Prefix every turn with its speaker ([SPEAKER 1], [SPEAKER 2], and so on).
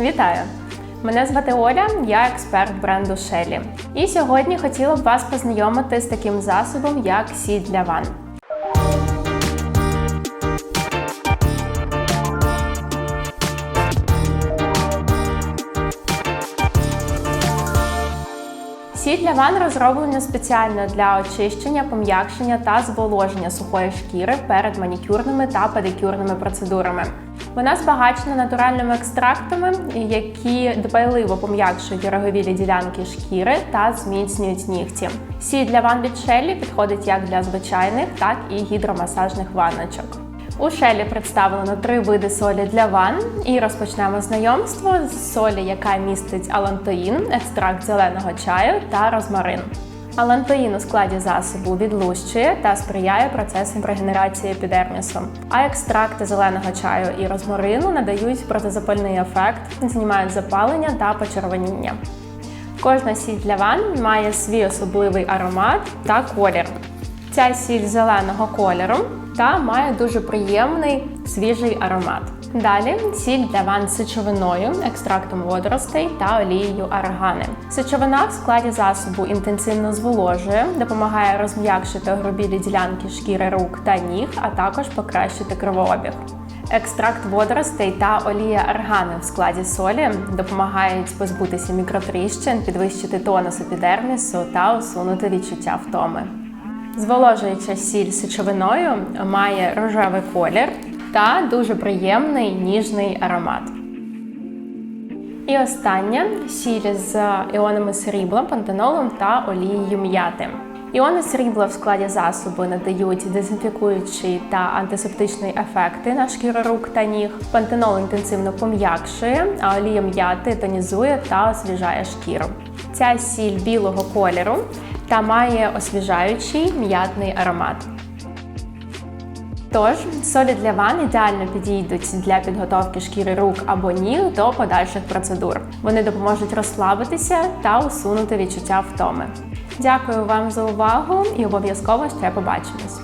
[SPEAKER 1] Вітаю! Мене звати Оля, я експерт бренду Shelly. І сьогодні хотіла б вас познайомити з таким засобом, як сіль для ванн. Сіль для ванн розроблена спеціально для очищення, пом'якшення та зволоження сухої шкіри перед манікюрними та педикюрними процедурами. Вона збагачена натуральними екстрактами, які дбайливо пом'якшують роговілі ділянки шкіри та зміцнюють нігті. Сіль для ванн від Shelly підходить як для звичайних, так і гідромасажних ванночок. У Шелі представлено три види солі для ванн. І розпочнемо знайомство з солі, яка містить алантоїн, екстракт зеленого чаю та розмарин. Алантоїн у складі засобу відлущує та сприяє процесам регенерації епідермісу, а екстракти зеленого чаю і розмарину надають протизапальний ефект, знімають запалення та почервоніння. Кожна сіль для ванн має свій особливий аромат та колір. Ця сіль зеленого кольору та має дуже приємний свіжий аромат. Далі сіль для ванн з сечовиною, екстрактом водоростей та олією аргани. Сечовина в складі засобу інтенсивно зволожує, допомагає розм'якшити грубілі ділянки шкіри рук та ніг, а також покращити кровообіг. Екстракт водоростей та олія аргани в складі солі допомагають позбутися мікротріщин, підвищити тонус епідермісу та усунути відчуття втоми. Зволожуюча сіль сечовиною має рожевий колір та дуже приємний ніжний аромат. І остання сіль з іонами срібла, пантенолом та олією м'яти. Іони срібла в складі засобу надають дезінфікуючі та антисептичні ефекти на шкіру рук та ніг. Пантенол інтенсивно пом'якшує, а олія м'яти тонізує та освіжає шкіру. Ця сіль білого кольору та має освіжаючий м'ятний аромат. Тож, солі для ванн ідеально підійдуть для підготовки шкіри рук або ніг до подальших процедур. Вони допоможуть розслабитися та усунути відчуття втоми. Дякую вам за увагу і обов'язково ще побачимось!